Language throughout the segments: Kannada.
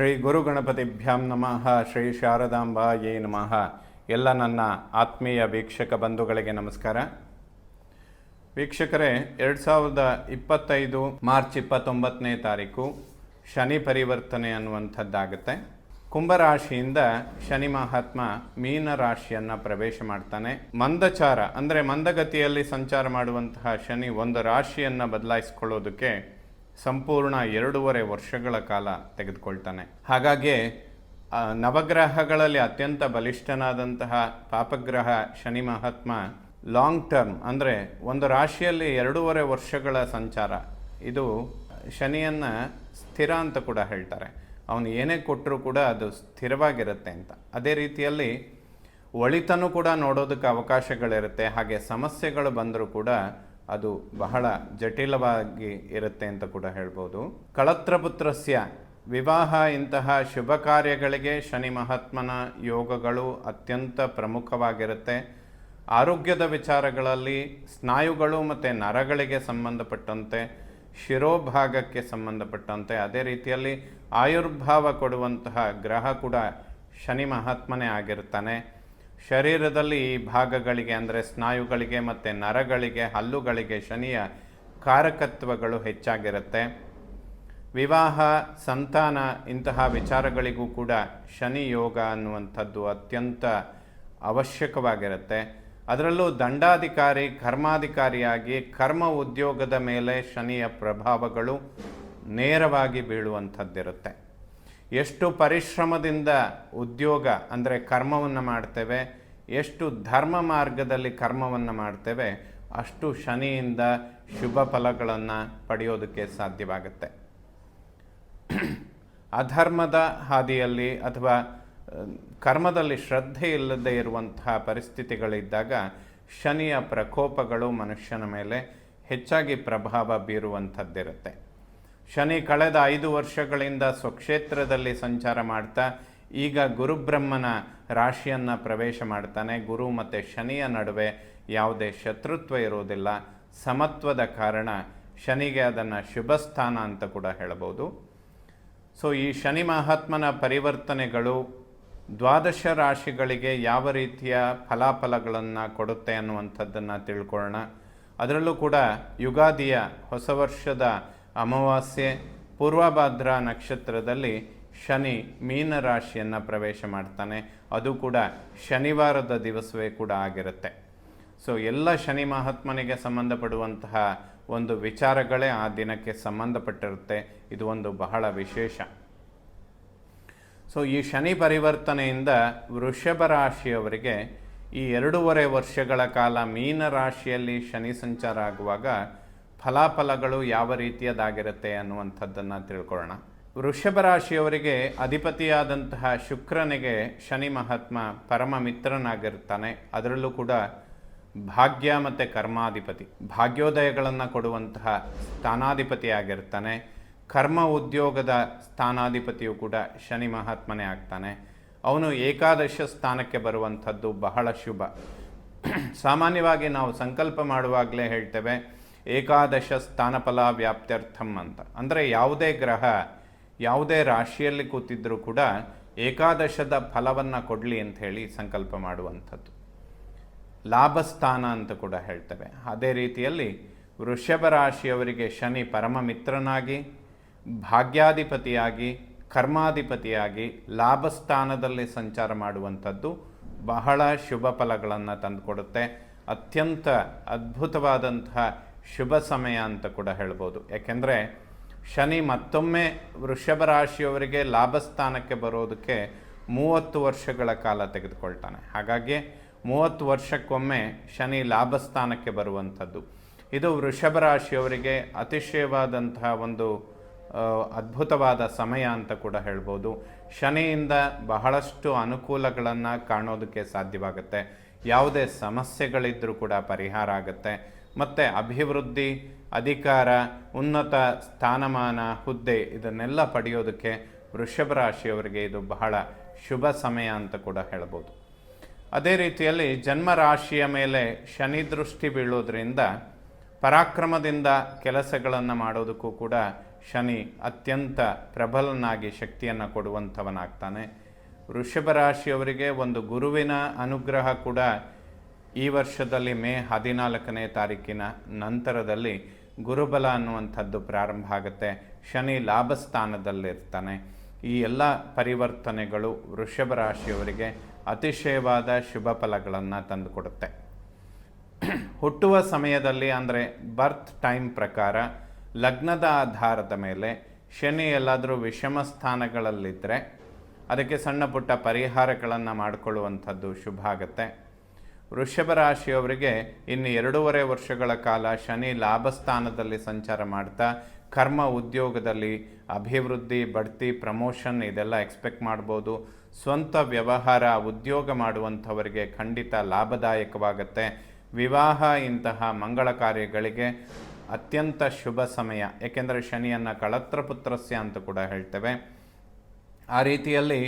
ಶ್ರೀ ಗುರು ಗಣಪತಿಭ್ಯಾಂ ನಮಃ, ಶ್ರೀ ಶಾರದಾಂಬಾಯೇ ನಮಃ. ಎಲ್ಲ ನನ್ನ ಆತ್ಮೀಯ ವೀಕ್ಷಕ ಬಂಧುಗಳಿಗೆ ನಮಸ್ಕಾರ. ವೀಕ್ಷಕರೇ, ಎರಡು ಸಾವಿರದ ಇಪ್ಪತ್ತೈದು ಮಾರ್ಚ್ ಇಪ್ಪತ್ತೊಂಬತ್ತನೇ ತಾರೀಕು ಶನಿ ಪರಿವರ್ತನೆ ಅನ್ನುವಂಥದ್ದಾಗುತ್ತೆ. ಕುಂಭರಾಶಿಯಿಂದ ಶನಿ ಮಹಾತ್ಮ ಮೀನ ರಾಶಿಯನ್ನು ಪ್ರವೇಶ ಮಾಡ್ತಾನೆ. ಮಂದಚಾರ, ಅಂದರೆ ಮಂದಗತಿಯಲ್ಲಿ ಸಂಚಾರ ಮಾಡುವಂತಹ ಶನಿ ಒಂದು ರಾಶಿಯನ್ನು ಬದಲಾಯಿಸ್ಕೊಳ್ಳೋದಕ್ಕೆ ಸಂಪೂರ್ಣ ಎರಡೂವರೆ ವರ್ಷಗಳ ಕಾಲ ತೆಗೆದುಕೊಳ್ತಾನೆ. ಹಾಗಾಗಿ ನವಗ್ರಹಗಳಲ್ಲಿ ಅತ್ಯಂತ ಬಲಿಷ್ಠನಾದಂತಹ ಪಾಪಗ್ರಹ ಶನಿ ಮಹಾತ್ಮ ಲಾಂಗ್ ಟರ್ಮ್ ಅಂದರೆ ಒಂದು ರಾಶಿಯಲ್ಲಿ ಎರಡೂವರೆ ವರ್ಷಗಳ ಸಂಚಾರ. ಇದು ಶನಿಯನ್ನು ಸ್ಥಿರ ಅಂತ ಕೂಡ ಹೇಳ್ತಾರೆ. ಅವನು ಏನೇ ಕೊಟ್ಟರೂ ಕೂಡ ಅದು ಸ್ಥಿರವಾಗಿರುತ್ತೆ ಅಂತ. ಅದೇ ರೀತಿಯಲ್ಲಿ ಒಳಿತನೂ ಕೂಡ ನೋಡೋದಕ್ಕೆ ಅವಕಾಶಗಳಿರುತ್ತೆ. ಹಾಗೆ ಸಮಸ್ಯೆಗಳು ಬಂದರೂ ಕೂಡ ಅದು ಬಹಳ ಜಟಿಲವಾಗಿ ಇರುತ್ತೆ ಅಂತ ಕೂಡ ಹೇಳ್ಬೋದು. ಕಳತ್ರಪುತ್ರಸ್ಯ, ವಿವಾಹ ಇಂತಹ ಶುಭ ಕಾರ್ಯಗಳಿಗೆ ಶನಿ ಮಹಾತ್ಮನ ಯೋಗಗಳು ಅತ್ಯಂತ ಪ್ರಮುಖವಾಗಿರುತ್ತೆ. ಆರೋಗ್ಯದ ವಿಚಾರಗಳಲ್ಲಿ ಸ್ನಾಯುಗಳು ಮತ್ತು ನರಗಳಿಗೆ ಸಂಬಂಧಪಟ್ಟಂತೆ, ಶಿರೋಭಾಗಕ್ಕೆ ಸಂಬಂಧಪಟ್ಟಂತೆ, ಅದೇ ರೀತಿಯಲ್ಲಿ ಆಯುರ್ಭಾವ ಕೊಡುವಂತಹ ಗ್ರಹ ಕೂಡ ಶನಿ ಮಹಾತ್ಮನೇ ಆಗಿರ್ತಾನೆ. ಶರೀರದಲ್ಲಿ ಈ ಭಾಗಗಳಿಗೆ ಅಂದರೆ ಸ್ನಾಯುಗಳಿಗೆ ಮತ್ತು ನರಗಳಿಗೆ, ಹಲ್ಲುಗಳಿಗೆ ಶನಿಯ ಕಾರಕತ್ವಗಳು ಹೆಚ್ಚಾಗಿರುತ್ತೆ. ವಿವಾಹ, ಸಂತಾನ ಇಂತಹ ವಿಚಾರಗಳಿಗೂ ಕೂಡ ಶನಿ ಯೋಗ ಅನ್ನುವಂಥದ್ದು ಅತ್ಯಂತ ಅವಶ್ಯಕವಾಗಿರುತ್ತೆ. ಅದರಲ್ಲೂ ದಂಡಾಧಿಕಾರಿ, ಕರ್ಮಾಧಿಕಾರಿಯಾಗಿ ಕರ್ಮ ಉದ್ಯೋಗದ ಮೇಲೆ ಶನಿಯ ಪ್ರಭಾವಗಳು ನೇರವಾಗಿ ಬೀಳುವಂಥದ್ದಿರುತ್ತೆ. ಎಷ್ಟು ಪರಿಶ್ರಮದಿಂದ ಉದ್ಯೋಗ ಅಂದರೆ ಕರ್ಮವನ್ನು ಮಾಡ್ತೇವೆ, ಎಷ್ಟು ಧರ್ಮ ಮಾರ್ಗದಲ್ಲಿ ಕರ್ಮವನ್ನು ಮಾಡ್ತೇವೆ, ಅಷ್ಟು ಶನಿಯಿಂದ ಶುಭ ಫಲಗಳನ್ನು ಪಡೆಯೋದಕ್ಕೆ ಸಾಧ್ಯವಾಗುತ್ತೆ. ಅಧರ್ಮದ ಹಾದಿಯಲ್ಲಿ ಅಥವಾ, ಕರ್ಮದಲ್ಲಿ ಶ್ರದ್ಧೆ ಇಲ್ಲದೆ ಇರುವಂತಹ ಪರಿಸ್ಥಿತಿಗಳಿದ್ದಾಗ ಶನಿಯ ಪ್ರಕೋಪಗಳು ಮನುಷ್ಯನ ಮೇಲೆ ಹೆಚ್ಚಾಗಿ ಪ್ರಭಾವ ಬೀರುವಂಥದ್ದಿರುತ್ತೆ. ಶನಿ ಕಳೆದ ಐದು ವರ್ಷಗಳಿಂದ ಸ್ವಕ್ಷೇತ್ರದಲ್ಲಿ ಸಂಚಾರ ಮಾಡ್ತಾ, ಈಗ ಗುರುಬ್ರಹ್ಮನ ರಾಶಿಯನ್ನು ಪ್ರವೇಶ ಮಾಡ್ತಾನೆ. ಗುರು ಮತ್ತು ಶನಿಯ ನಡುವೆ ಯಾವುದೇ ಶತ್ರುತ್ವ ಇರೋದಿಲ್ಲ. ಸಮತ್ವದ ಕಾರಣ ಶನಿಗೆ ಅದನ್ನು ಶುಭ ಸ್ಥಾನ ಅಂತ ಕೂಡ ಹೇಳಬಹುದು. ಸೊ, ಈ ಶನಿ ಮಹಾತ್ಮನ ಪರಿವರ್ತನೆಗಳು ದ್ವಾದಶ ರಾಶಿಗಳಿಗೆ ಯಾವ ರೀತಿಯ ಫಲಾಫಲಗಳನ್ನು ಕೊಡುತ್ತೆ ಅನ್ನುವಂಥದ್ದನ್ನು ತಿಳ್ಕೊಳ್ಳೋಣ. ಅದರಲ್ಲೂ ಕೂಡ ಯುಗಾದಿಯ ಹೊಸ ವರ್ಷದ ಅಮಾವಾಸ್ಯೆ, ಪೂರ್ವಭಾದ್ರಾ ನಕ್ಷತ್ರದಲ್ಲಿ ಶನಿ ಮೀನ ರಾಶಿಯನ್ನು ಪ್ರವೇಶ ಮಾಡ್ತಾನೆ. ಅದು ಕೂಡ ಶನಿವಾರದ ದಿವಸವೇ ಕೂಡ ಆಗಿರುತ್ತೆ. ಸೊ ಎಲ್ಲ ಶನಿ ಮಹಾತ್ಮನಿಗೆ ಸಂಬಂಧಪಡುವಂತಹ ಒಂದು ವಿಚಾರಗಳೇ ಆ ದಿನಕ್ಕೆ ಸಂಬಂಧಪಟ್ಟಿರುತ್ತೆ. ಇದು ಒಂದು ಬಹಳ ವಿಶೇಷ. ಸೊ ಈ ಶನಿ ಪರಿವರ್ತನೆಯಿಂದ ವೃಷಭ ರಾಶಿಯವರಿಗೆ ಈ ಎರಡೂವರೆ ವರ್ಷಗಳ ಕಾಲ ಮೀನ ರಾಶಿಯಲ್ಲಿ ಶನಿ ಸಂಚಾರ ಆಗುವಾಗ ಫಲಾಫಲಗಳು ಯಾವ ರೀತಿಯದಾಗಿರುತ್ತೆ ಅನ್ನುವಂಥದ್ದನ್ನು ತಿಳ್ಕೊಳ್ಳೋಣ. ವೃಷಭ ರಾಶಿಯವರಿಗೆ ಅಧಿಪತಿಯಾದಂತಹ ಶುಕ್ರನಿಗೆ ಶನಿ ಮಹಾತ್ಮ ಪರಮ ಮಿತ್ರನಾಗಿರ್ತಾನೆ. ಅದರಲ್ಲೂ ಕೂಡ ಭಾಗ್ಯ ಮತ್ತು ಕರ್ಮಾಧಿಪತಿ, ಭಾಗ್ಯೋದಯಗಳನ್ನು ಕೊಡುವಂತಹ ಸ್ಥಾನಾಧಿಪತಿಯಾಗಿರ್ತಾನೆ. ಕರ್ಮ ಉದ್ಯೋಗದ ಸ್ಥಾನಾಧಿಪತಿಯು ಕೂಡ ಶನಿ ಮಹಾತ್ಮನೇ ಆಗ್ತಾನೆ. ಅವನು ಏಕಾದಶ ಸ್ಥಾನಕ್ಕೆ ಬರುವಂಥದ್ದು ಬಹಳ ಶುಭ. ಸಾಮಾನ್ಯವಾಗಿ ನಾವು ಸಂಕಲ್ಪ ಮಾಡುವಾಗಲೇ ಹೇಳ್ತೇವೆ ಏಕಾದಶ ಸ್ಥಾನಫಲ ವ್ಯಾಪ್ತ್ಯರ್ಥಂ ಅಂತ. ಅಂದರೆ ಯಾವುದೇ ಗ್ರಹ, ಯಾವುದೇ ರಾಶಿಯಲ್ಲಿ ಕೂತಿದ್ದರೂ ಕೂಡ ಏಕಾದಶದ ಫಲವನ್ನು ಕೊಡಲಿ ಅಂತ ಹೇಳಿ ಸಂಕಲ್ಪ ಮಾಡುವಂಥದ್ದು. ಲಾಭಸ್ಥಾನ ಅಂತ ಕೂಡ ಹೇಳ್ತೇವೆ. ಅದೇ ರೀತಿಯಲ್ಲಿ ವೃಷಭ ರಾಶಿಯವರಿಗೆ ಶನಿ ಪರಮ ಮಿತ್ರನಾಗಿ, ಭಾಗ್ಯಾಧಿಪತಿಯಾಗಿ, ಕರ್ಮಾಧಿಪತಿಯಾಗಿ ಲಾಭಸ್ಥಾನದಲ್ಲಿ ಸಂಚಾರ ಮಾಡುವಂಥದ್ದು ಬಹಳ ಶುಭ ಫಲಗಳನ್ನು ತಂದುಕೊಡುತ್ತೆ. ಅತ್ಯಂತ ಅದ್ಭುತವಾದಂತಹ ಶುಭ ಸಮಯ ಅಂತ ಕೂಡ ಹೇಳ್ಬೋದು. ಯಾಕೆಂದರೆ ಶನಿ ಮತ್ತೊಮ್ಮೆ ವೃಷಭ ರಾಶಿಯವರಿಗೆ ಲಾಭಸ್ಥಾನಕ್ಕೆ ಬರೋದಕ್ಕೆ ಮೂವತ್ತು ವರ್ಷಗಳ ಕಾಲ ತೆಗೆದುಕೊಳ್ತಾನೆ. ಹಾಗಾಗಿ ಮೂವತ್ತು ವರ್ಷಕ್ಕೊಮ್ಮೆ ಶನಿ ಲಾಭಸ್ಥಾನಕ್ಕೆ ಬರುವಂಥದ್ದು. ಇದು ವೃಷಭ ರಾಶಿಯವರಿಗೆ ಅತಿಶಯವಾದಂತಹ ಒಂದು ಅದ್ಭುತವಾದ ಸಮಯ ಅಂತ ಕೂಡ ಹೇಳ್ಬೋದು. ಶನಿಯಿಂದ ಬಹಳಷ್ಟು ಅನುಕೂಲಗಳನ್ನು ಕಾಣೋದಕ್ಕೆ ಸಾಧ್ಯವಾಗುತ್ತೆ. ಯಾವುದೇ ಸಮಸ್ಯೆಗಳಿದ್ದರೂ ಕೂಡ ಪರಿಹಾರ ಆಗುತ್ತೆ. ಮತ್ತು ಅಭಿವೃದ್ಧಿ, ಅಧಿಕಾರ, ಉನ್ನತ ಸ್ಥಾನಮಾನ, ಹುದ್ದೆ ಇದನ್ನೆಲ್ಲ ಪಡೆಯೋದಕ್ಕೆ ವೃಷಭ ರಾಶಿಯವರಿಗೆ ಇದು ಬಹಳ ಶುಭ ಸಮಯ ಅಂತ ಕೂಡ ಹೇಳ್ಬೋದು. ಅದೇ ರೀತಿಯಲ್ಲಿ ಜನ್ಮ ರಾಶಿಯ ಮೇಲೆ ಶನಿ ದೃಷ್ಟಿ ಬೀಳೋದ್ರಿಂದ ಪರಾಕ್ರಮದಿಂದ ಕೆಲಸಗಳನ್ನು ಮಾಡೋದಕ್ಕೂ ಕೂಡ ಶನಿ ಅತ್ಯಂತ ಪ್ರಬಲನಾಗಿ ಶಕ್ತಿಯನ್ನು ಕೊಡುವಂಥವನಾಗ್ತಾನೆ. ವೃಷಭ ರಾಶಿಯವರಿಗೆ ಒಂದು ಗುರುವಿನ ಅನುಗ್ರಹ ಕೂಡ ಈ ವರ್ಷದಲ್ಲಿ ಮೇ ಹದಿನಾಲ್ಕನೇ ತಾರೀಕಿನ ನಂತರದಲ್ಲಿ ಗುರುಬಲ ಅನ್ನುವಂಥದ್ದು ಪ್ರಾರಂಭ ಆಗುತ್ತೆ. ಶನಿ ಲಾಭಸ್ಥಾನದಲ್ಲಿರ್ತಾನೆ. ಈ ಎಲ್ಲ ಪರಿವರ್ತನೆಗಳು ವೃಷಭ ರಾಶಿಯವರಿಗೆ ಅತಿಶಯವಾದ ಶುಭ ಫಲಗಳನ್ನು ತಂದುಕೊಡುತ್ತೆ. ಹುಟ್ಟುವ ಸಮಯದಲ್ಲಿ ಅಂದರೆ ಬರ್ತ್ ಟೈಮ್ ಪ್ರಕಾರ ಲಗ್ನದ ಆಧಾರದ ಮೇಲೆ ಶನಿ ಎಲ್ಲಾದರೂ ವಿಷಮ ಸ್ಥಾನಗಳಲ್ಲಿದ್ದರೆ ಅದಕ್ಕೆ ಸಣ್ಣ ಪುಟ್ಟ ಪರಿಹಾರಗಳನ್ನು ಮಾಡಿಕೊಳ್ಳುವಂಥದ್ದು ಶುಭ ಆಗುತ್ತೆ. ವೃಷಭ ರಾಶಿಯವರಿಗೆ ಇನ್ನು ಎರಡೂವರೆ ವರ್ಷಗಳ ಕಾಲ ಶನಿ ಲಾಭಸ್ಥಾನದಲ್ಲಿ ಸಂಚಾರ ಮಾಡ್ತಾ, ಕರ್ಮ ಉದ್ಯೋಗದಲ್ಲಿ ಅಭಿವೃದ್ಧಿ, ಬಡ್ತಿ, ಪ್ರಮೋಷನ್ ಇದೆಲ್ಲ ಎಕ್ಸ್ಪೆಕ್ಟ್ ಮಾಡ್ಬೋದು. ಸ್ವಂತ ವ್ಯವಹಾರ, ಉದ್ಯೋಗ ಮಾಡುವಂಥವರಿಗೆ ಖಂಡಿತ ಲಾಭದಾಯಕವಾಗುತ್ತೆ. ವಿವಾಹ ಇಂತಹ ಮಂಗಳ ಕಾರ್ಯಗಳಿಗೆ ಅತ್ಯಂತ ಶುಭ ಸಮಯ. ಏಕೆಂದರೆ ಶನಿಯನ್ನು ಕಳತ್ರಪುತ್ರಸ್ಯ ಅಂತ ಕೂಡ ಹೇಳ್ತೇವೆ. ಆ ರೀತಿಯಲ್ಲಿ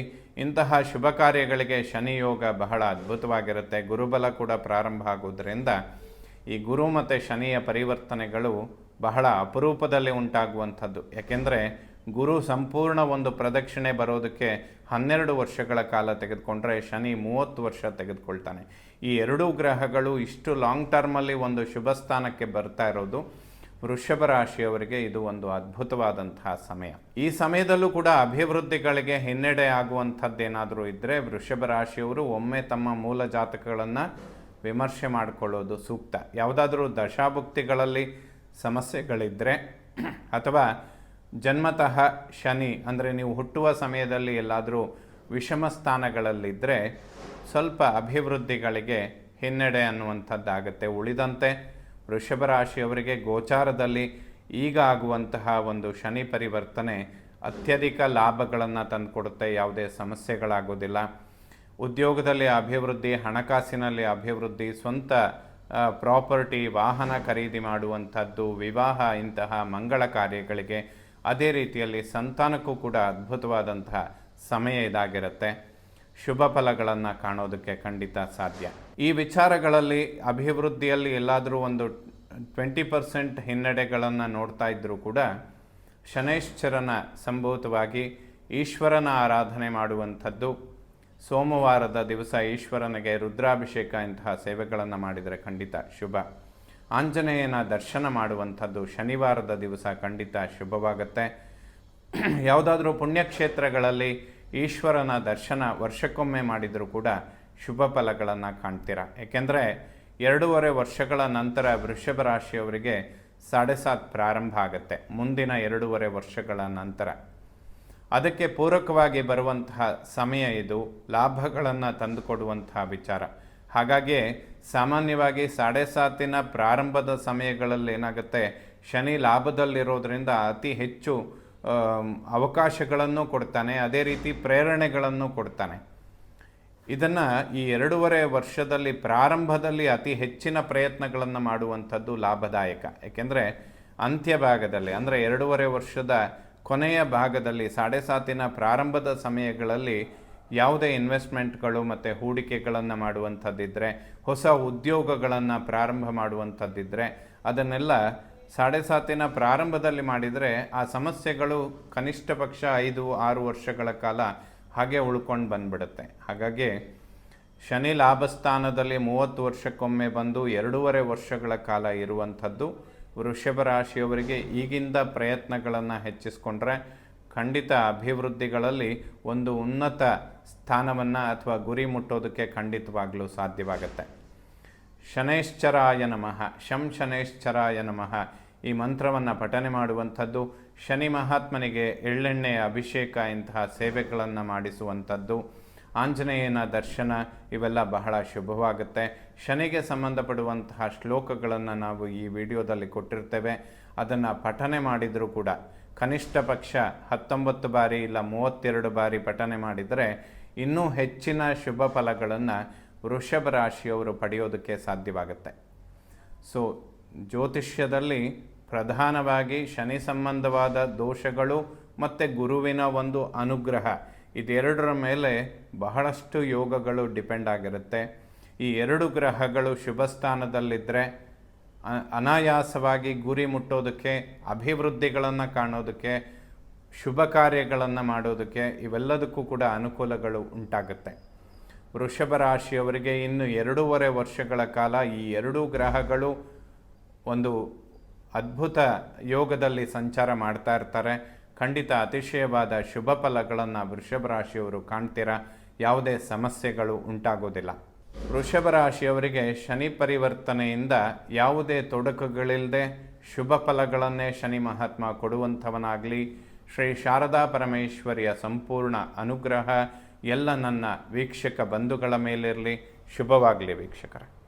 ಇಂತಹ ಶುಭ ಕಾರ್ಯಗಳಿಗೆ ಶನಿ ಯೋಗ ಬಹಳ ಅದ್ಭುತವಾಗಿರುತ್ತೆ. ಗುರುಬಲ ಕೂಡ ಪ್ರಾರಂಭ ಆಗುವುದರಿಂದ ಈ ಗುರು ಮತ್ತು ಶನಿಯ ಪರಿವರ್ತನೆಗಳು ಬಹಳ ಅಪರೂಪದಲ್ಲಿ ಉಂಟಾಗುವಂಥದ್ದು. ಯಾಕೆಂದರೆ ಗುರು ಸಂಪೂರ್ಣ ಒಂದು ಪ್ರದಕ್ಷಿಣೆ ಬರೋದಕ್ಕೆ ಹನ್ನೆರಡು ವರ್ಷಗಳ ಕಾಲ ತೆಗೆದುಕೊಂಡ್ರೆ ಶನಿ ಮೂವತ್ತು ವರ್ಷ ತೆಗೆದುಕೊಳ್ತಾನೆ. ಈ ಎರಡೂ ಗ್ರಹಗಳು ಇಷ್ಟು ಲಾಂಗ್ ಟರ್ಮಲ್ಲಿ ಒಂದು ಶುಭ ಸ್ಥಾನಕ್ಕೆ ಬರ್ತಾ ಇರೋದು. ವೃಷಭ ರಾಶಿಯವರಿಗೆ ಇದು ಒಂದು ಅದ್ಭುತವಾದಂತಹ ಸಮಯ. ಈ ಸಮಯದಲ್ಲೂ ಕೂಡ ಅಭಿವೃದ್ಧಿಗಳಿಗೆ ಹಿನ್ನಡೆ ಆಗುವಂಥದ್ದೇನಾದರೂ ಇದ್ದರೆ ವೃಷಭ ರಾಶಿಯವರು ಒಮ್ಮೆ ತಮ್ಮ ಮೂಲ ಜಾತಕಗಳನ್ನು ವಿಮರ್ಶೆ ಮಾಡಿಕೊಳ್ಳೋದು ಸೂಕ್ತ. ಯಾವುದಾದ್ರೂ ದಶಾಭುಕ್ತಿಗಳಲ್ಲಿ ಸಮಸ್ಯೆಗಳಿದ್ದರೆ ಅಥವಾ ಜನ್ಮತಃ ಶನಿ ಅಂದರೆ ನೀವು ಹುಟ್ಟುವ ಸಮಯದಲ್ಲಿ ಎಲ್ಲಾದರೂ ವಿಷಮ ಸ್ಥಾನಗಳಲ್ಲಿದ್ದರೆ ಸ್ವಲ್ಪ ಅಭಿವೃದ್ಧಿಗಳಿಗೆ ಹಿನ್ನಡೆ ಅನ್ನುವಂಥದ್ದಾಗತ್ತೆ. ಉಳಿದಂತೆ ವೃಷಭ ರಾಶಿಯವರಿಗೆ ಗೋಚಾರದಲ್ಲಿ ಈಗ ಆಗುವಂತಹ ಒಂದು ಶನಿ ಪರಿವರ್ತನೆ ಅತ್ಯಧಿಕ ಲಾಭಗಳನ್ನು ತಂದುಕೊಡುತ್ತೆ, ಯಾವುದೇ ಸಮಸ್ಯೆಗಳಾಗೋದಿಲ್ಲ. ಉದ್ಯೋಗದಲ್ಲಿ ಅಭಿವೃದ್ಧಿ, ಹಣಕಾಸಿನಲ್ಲಿ ಅಭಿವೃದ್ಧಿ, ಸ್ವಂತ ಪ್ರಾಪರ್ಟಿ, ವಾಹನ ಖರೀದಿ ಮಾಡುವಂಥದ್ದು, ವಿವಾಹ, ಇಂತಹ ಮಂಗಳ ಕಾರ್ಯಗಳಿಗೆ ಅದೇ ರೀತಿಯಲ್ಲಿ ಸಂತಾನಕ್ಕೂ ಕೂಡ ಅದ್ಭುತವಾದಂತಹ ಸಮಯ ಇದಾಗಿರುತ್ತೆ. ಶುಭ ಫಲಗಳನ್ನು ಕಾಣೋದಕ್ಕೆ ಖಂಡಿತ ಸಾಧ್ಯ. ಈ ವಿಚಾರಗಳಲ್ಲಿ ಅಭಿವೃದ್ಧಿಯಲ್ಲಿ ಎಲ್ಲಾದರೂ ಒಂದು ಟ್ವೆಂಟಿ ಪರ್ಸೆಂಟ್ ಹಿನ್ನಡೆಗಳನ್ನು ನೋಡ್ತಾ ಇದ್ದರೂ ಕೂಡ ಶನೈಶ್ಚರನ ಸಂಭೂತವಾಗಿ ಈಶ್ವರನ ಆರಾಧನೆ ಮಾಡುವಂಥದ್ದು, ಸೋಮವಾರದ ದಿವಸ ಈಶ್ವರನಿಗೆ ರುದ್ರಾಭಿಷೇಕ ಇಂತಹ ಸೇವೆಗಳನ್ನು ಮಾಡಿದರೆ ಖಂಡಿತ ಶುಭ. ಆಂಜನೇಯನ ದರ್ಶನ ಮಾಡುವಂಥದ್ದು ಶನಿವಾರದ ದಿವಸ ಖಂಡಿತ ಶುಭವಾಗುತ್ತೆ. ಯಾವುದಾದ್ರೂ ಪುಣ್ಯಕ್ಷೇತ್ರಗಳಲ್ಲಿ ಈಶ್ವರನ ದರ್ಶನ ವರ್ಷಕ್ಕೊಮ್ಮೆ ಮಾಡಿದರೂ ಕೂಡ ಶುಭ ಫಲಗಳನ್ನು ಕಾಣ್ತೀರಾ? ಏಕೆಂದರೆ ಎರಡೂವರೆ ವರ್ಷಗಳ ನಂತರ ವೃಷಭ ರಾಶಿಯವರಿಗೆ ಸಾಡೆ ಸಾತ್ ಪ್ರಾರಂಭ ಆಗುತ್ತೆ, ಮುಂದಿನ ಎರಡೂವರೆ ವರ್ಷಗಳ ನಂತರ. ಅದಕ್ಕೆ ಪೂರಕವಾಗಿ ಬರುವಂತಹ ಸಮಯ ಇದು, ಲಾಭಗಳನ್ನು ತಂದುಕೊಡುವಂತಹ ವಿಚಾರ. ಹಾಗಾಗಿ ಸಾಮಾನ್ಯವಾಗಿ ಸಾಡೆ ಸಾತಿನ ಪ್ರಾರಂಭದ ಸಮಯಗಳಲ್ಲಿ ಏನಾಗುತ್ತೆ, ಶನಿ ಲಾಭದಲ್ಲಿರೋದ್ರಿಂದ ಅತಿ ಹೆಚ್ಚು ಅವಕಾಶಗಳನ್ನು ಕೊಡ್ತಾನೆ, ಅದೇ ರೀತಿ ಪ್ರೇರಣೆಗಳನ್ನು ಕೊಡ್ತಾನೆ. ಇದನ್ನು ಈ ಎರಡೂವರೆ ವರ್ಷದಲ್ಲಿ ಪ್ರಾರಂಭದಲ್ಲಿ ಅತಿ ಹೆಚ್ಚಿನ ಪ್ರಯತ್ನಗಳನ್ನು ಮಾಡುವಂಥದ್ದು ಲಾಭದಾಯಕ. ಏಕೆಂದರೆ ಅಂತ್ಯ ಭಾಗದಲ್ಲಿ, ಅಂದರೆ ಎರಡೂವರೆ ವರ್ಷದ ಕೊನೆಯ ಭಾಗದಲ್ಲಿ ಸಾಡೆ ಸಾತಿನ ಪ್ರಾರಂಭದ ಸಮಯಗಳಲ್ಲಿ ಯಾವುದೇ ಇನ್ವೆಸ್ಟ್ಮೆಂಟ್ಗಳು ಮತ್ತು ಹೂಡಿಕೆಗಳನ್ನು ಮಾಡುವಂಥದ್ದಿದ್ದರೆ ಹೊಸ ಉದ್ಯೋಗಗಳನ್ನು ಪ್ರಾರಂಭ ಮಾಡುವಂಥದ್ದಿದ್ದರೆ ಅದನ್ನೆಲ್ಲ ಸಾಡೆ ಸಾತಿನ ಪ್ರಾರಂಭದಲ್ಲಿ ಮಾಡಿದರೆ ಆ ಸಮಸ್ಯೆಗಳು ಕನಿಷ್ಠ ಪಕ್ಷ ಐದು, ಆರು ವರ್ಷಗಳ ಕಾಲ ಹಾಗೆ ಉಳ್ಕೊಂಡು ಬಂದ್ಬಿಡುತ್ತೆ. ಹಾಗಾಗಿ ಶನಿ ಲಾಭಸ್ಥಾನದಲ್ಲಿ ಮೂವತ್ತು ವರ್ಷಕ್ಕೊಮ್ಮೆ ಬಂದು ಎರಡೂವರೆ ವರ್ಷಗಳ ಕಾಲ ಇರುವಂಥದ್ದು ವೃಷಭ ರಾಶಿಯವರಿಗೆ ಈಗಿಂದ ಪ್ರಯತ್ನಗಳನ್ನು ಹೆಚ್ಚಿಸ್ಕೊಂಡ್ರೆ ಖಂಡಿತ ಅಭಿವೃದ್ಧಿಗಳಲ್ಲಿ ಒಂದು ಉನ್ನತ ಸ್ಥಾನವನ್ನು ಅಥವಾ ಗುರಿ ಮುಟ್ಟೋದಕ್ಕೆ ಖಂಡಿತವಾಗಲೂ ಸಾಧ್ಯವಾಗುತ್ತೆ. ಶನೇಶ್ಚರಾಯ ನಮಃ. ಶಂ ಶನೇಶ್ಚರಾಯ ನಮಃ. ಈ ಮಂತ್ರವನ್ನು ಪಠನೆ ಮಾಡುವಂಥದ್ದು ಶನಿ ಮಹಾತ್ಮನಿಗೆ ಎಳ್ಳೆಣ್ಣೆಯ ಅಭಿಷೇಕ ಇಂತಹ ಸೇವೆಗಳನ್ನು ಮಾಡಿಸುವಂಥದ್ದು, ಆಂಜನೇಯನ ದರ್ಶನ ಇವೆಲ್ಲ ಬಹಳ ಶುಭವಾಗುತ್ತೆ. ಶನಿಗೆ ಸಂಬಂಧಪಡುವಂತಹ ಶ್ಲೋಕಗಳನ್ನು ನಾವು ಈ ವಿಡಿಯೋದಲ್ಲಿ ಕೊಟ್ಟಿರ್ತೇವೆ. ಅದನ್ನು ಪಠನೆ ಮಾಡಿದರೂ ಕೂಡ, ಕನಿಷ್ಠ ಪಕ್ಷ ಹತ್ತೊಂಬತ್ತು ಬಾರಿ ಇಲ್ಲ ಮೂವತ್ತೆರಡು ಬಾರಿ ಪಠನೆ ಮಾಡಿದರೆ ಇನ್ನೂ ಹೆಚ್ಚಿನ ಶುಭ ಫಲಗಳನ್ನು ವೃಷಭ ರಾಶಿಯವರು ಪಡೆಯೋದಕ್ಕೆ ಸಾಧ್ಯವಾಗುತ್ತೆ. ಸೊ ಜ್ಯೋತಿಷ್ಯದಲ್ಲಿ ಪ್ರಧಾನವಾಗಿ ಶನಿ ಸಂಬಂಧವಾದ ದೋಷಗಳು ಮತ್ತು ಗುರುವಿನ ಒಂದು ಅನುಗ್ರಹ. ಇದೆರಡರ ಮೇಲೆ ಬಹಳಷ್ಟು ಯೋಗಗಳು ಡಿಪೆಂಡ್ ಆಗಿರುತ್ತೆ. ಈ ಎರಡು ಗ್ರಹಗಳು ಶುಭ ಸ್ಥಾನದಲ್ಲಿದ್ದರೆ ಅನಾಯಾಸವಾಗಿ ಗುರಿ ಮುಟ್ಟೋದಕ್ಕೆ, ಅಭಿವೃದ್ಧಿಗಳನ್ನು ಕಾಣೋದಕ್ಕೆ, ಶುಭ ಕಾರ್ಯಗಳನ್ನು ಮಾಡೋದಕ್ಕೆ ಇವೆಲ್ಲದಕ್ಕೂ ಕೂಡ ಅನುಕೂಲಗಳು ಉಂಟಾಗುತ್ತೆ. ವೃಷಭ ರಾಶಿಯವರಿಗೆ ಇನ್ನು ಎರಡೂವರೆ ವರ್ಷಗಳ ಕಾಲ ಈ ಎರಡೂ ಗ್ರಹಗಳು ಒಂದು ಅದ್ಭುತ ಯೋಗದಲ್ಲಿ ಸಂಚಾರ ಮಾಡ್ತಾ ಇರ್ತಾರೆ. ಖಂಡಿತ ಅತಿಶಯವಾದ ಶುಭ ಫಲಗಳನ್ನು ವೃಷಭ ರಾಶಿಯವರು ಕಾಣ್ತೀರಾ? ಯಾವುದೇ ಸಮಸ್ಯೆಗಳು ಉಂಟಾಗೋದಿಲ್ಲ. ವೃಷಭ ರಾಶಿಯವರಿಗೆ ಶನಿ ಪರಿವರ್ತನೆಯಿಂದ ಯಾವುದೇ ತೊಡಕುಗಳಿಲ್ಲದೆ ಶುಭ ಫಲಗಳನ್ನೇ ಶನಿ ಮಹಾತ್ಮ ಕೊಡುವಂಥವನಾಗಲಿ. ಶ್ರೀ ಶಾರದಾ ಪರಮೇಶ್ವರಿಯ ಸಂಪೂರ್ಣ ಅನುಗ್ರಹ ಎಲ್ಲ ನನ್ನ ವೀಕ್ಷಕ ಬಂಧುಗಳ ಮೇಲಿರಲಿ. ಶುಭವಾಗಲಿ ವೀಕ್ಷಕರ.